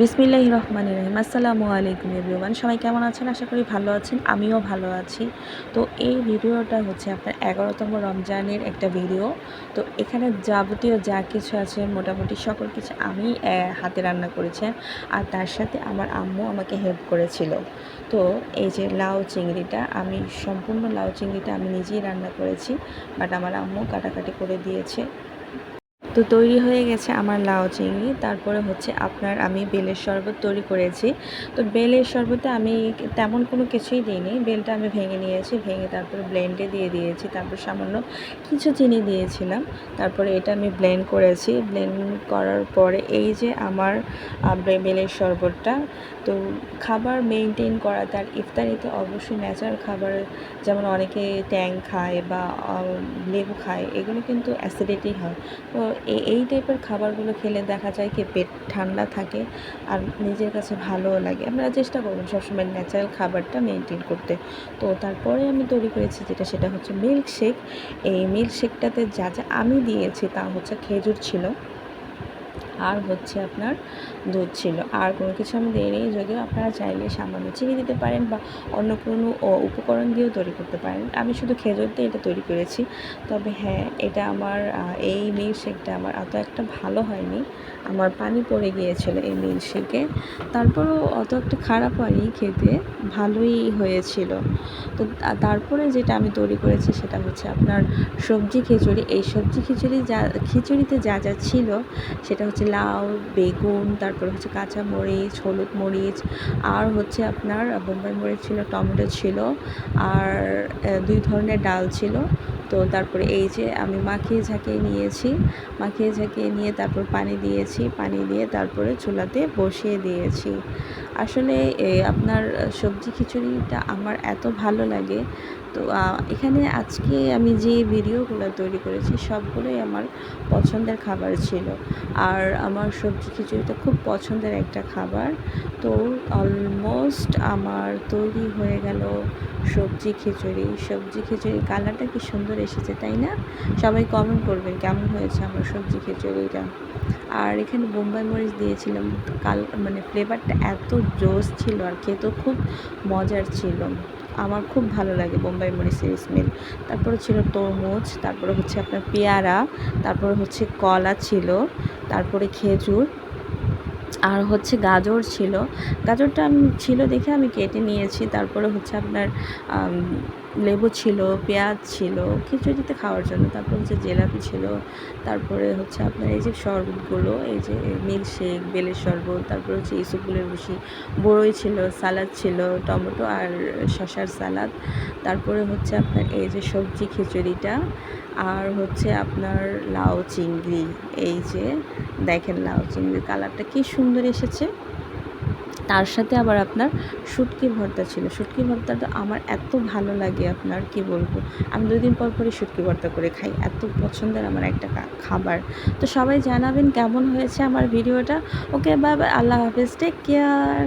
বিসমিল্লাহ রহমান রহিম। আসসালামু আলাইকুম এভরিওয়ান সবাই কেমন আছেন? আশা করি ভালো আছেন। আমিও ভালো আছি। তো এই ভিডিওটা হচ্ছে আপনার এগারোতম রমজানের একটা ভিডিও। তো এখানে যাবতীয় যা কিছু আছে, মোটামুটি সকল কিছু আমি হাতে রান্না করেছি আর তার সাথে আমার আম্মু আমাকে হেল্প করেছিল। তো এই যে লাউ চিংড়িটা, আমি সম্পূর্ণ লাউ চিংড়িটা আমি নিজেই রান্না করেছি বাট আমার আম্মু কাটাকাটি করে দিয়েছে। তো তৈরি হয়ে গেছে আমার লাউ চিংড়ি। তারপরে হচ্ছে আপনার আমি বেলের শরবত তৈরি করেছি। তো বেলের শরবতে আমি তেমন কোনো কিছুই দিইনি। বেলটা আমি ভেঙে নিয়েছি, ভেঙে তারপরে ব্লেন্ডে দিয়ে দিয়েছি। তারপর সামান্য কিছু চিনি দিয়েছিলাম। তারপরে এটা আমি ব্লেন্ড করেছি। ব্লেন্ড করার পরে এই যে আমার বেলের শরবতটা, তো খাবার মেনটেন করা, তার ইফতারিতে অবশ্যই ন্যাচারাল খাবার, যেমন অনেকে ট্যাং খায় বা লেবু খায়, এগুলো কিন্তু অ্যাসিডিটি হয়। তো এই টাইপের খাবারগুলো খেলে দেখা যায় কি পেট ঠান্ডা থাকে আর নিজের কাছে ভালোও লাগে। আমরা চেষ্টা করবেন সবসময় ন্যাচারাল খাবারটা মেনটেন করতে। তো তারপরে আমি তৈরি করেছি যেটা, সেটা হচ্ছে মিল্কশেক এই মিল্কশেকটাতে যা যা আমি দিয়েছি তা হচ্ছে খেজুর ছিল। আর হচ্ছে আপনার দুধ ছিল। আর কোনো কিছু আমি দিইনি, যদিও আপনারা চাইলে সামান্য চিনি দিতে পারেন বা অন্য কোনো উপকরণ দিয়েও তৈরি করতে পারেন। আমি শুধু খেজুর দিয়ে এটা তৈরি করেছি। তবে হ্যাঁ এটা আমার এই মিল্ক শেকটা আমার অত একটা ভালো হয়নি। আমার পানি পড়ে গিয়েছিল এই মিল্ক শেকে। তারপরেও অত একটা খারাপ হয়নি খেতে, ভালোই হয়েছিল। তো তারপরে যেটা আমি তৈরি করেছি সেটা হচ্ছে আপনার সবজি খিচুড়ি। এই সবজি খিচুড়ি যা, খিচুড়িতে যা যা ছিল, সেটা হচ্ছে লাউ বেগুন, তারপর হচ্ছে কাঁচা মরিচ, হলুদ মরিচ, আর হচ্ছে আপনার বোম্বাই মরিচ ছিল, টমেটো ছিল, আর দুই ধরনের ডাল ছিল। তো তারপরে এই যে আমি মাখিয়ে ঝাঁকিয়ে নিয়েছি, মাখিয়ে ঝাঁকিয়ে নিয়ে তারপর পানি দিয়েছি, পানি দিয়ে তারপরে চুলাতে বসিয়ে দিয়েছি। আসলে আপনার সবজি খিচুড়িটা আমার এত ভালো লাগে তো এখানে আজকে আমি যে ভিডিওগুলো তৈরি করেছি সবগুলোই আমার পছন্দের খাবার ছিল। আর আমার সবজি খিচুড়িটা খুব পছন্দের একটা খাবার। তো অলমোস্ট আমার তৈরি হয়ে গেল সবজি খিচুড়ি। সবজি খিচুড়ির কালারটা কি সুন্দর এসেছে, তাই না? সবাই কমেন্ট করবেন কেমন হয়েছে আমার সবজি খিচুড়িটা। আর এখানে বোম্বাই মরিচ দিয়েছিলাম। কাল মানে ফ্লেভারটা এত জোস ছিল আর খেতেও খুব মজার ছিল। আমার খুব ভালো লাগে বোম্বাই মরিচের স্মেল তারপরে ছিল তরমুজ, তারপরে হচ্ছে আপনার পেয়ারা, তারপরে হচ্ছে কলা ছিল, তারপরে খেজুর, আর হচ্ছে গাজর ছিল। গাজরটা আমি ছিল দেখে আমি কেটে নিয়েছি, তারপরে হচ্ছে আপনার লেবু ছিল, পেঁয়াজ ছিল, খিচুড়িতে খাওয়ার জন্য। তারপর হচ্ছে জিলাপি ছিল, তারপরে হচ্ছে আপনার এই যে শরবতগুলো, এই যে মিল্কশেক, বেলের শরবত, তারপরে হচ্ছে ইসুপুলের বসি বড়ই ছিল, সালাদ ছিল, টমেটো আর শশার সালাদ। তারপরে হচ্ছে আপনার এই যে সবজি খিচুড়িটা, আর হচ্ছে আপনার লাউ চিংড়ি। এই যে দেখেন লাউ চিংড়ির কালারটা কী সুন্দর এসেছে। তার সাথে আবার আপনার শুটকি ভর্তা ছিল। শুটকি ভর্তাটা আমার এত ভালো লাগে আপনার, কি বলব? আমি দুই দিন পর পরই শুটকি ভর্তা করে খাই, এত পছন্দের আমার একটা খাবার। তো সবাই জানাবেন কেমন হয়েছে আমার ভিডিওটা। ওকে বাবা আল্লাহ হাফেজ টেক কেয়ার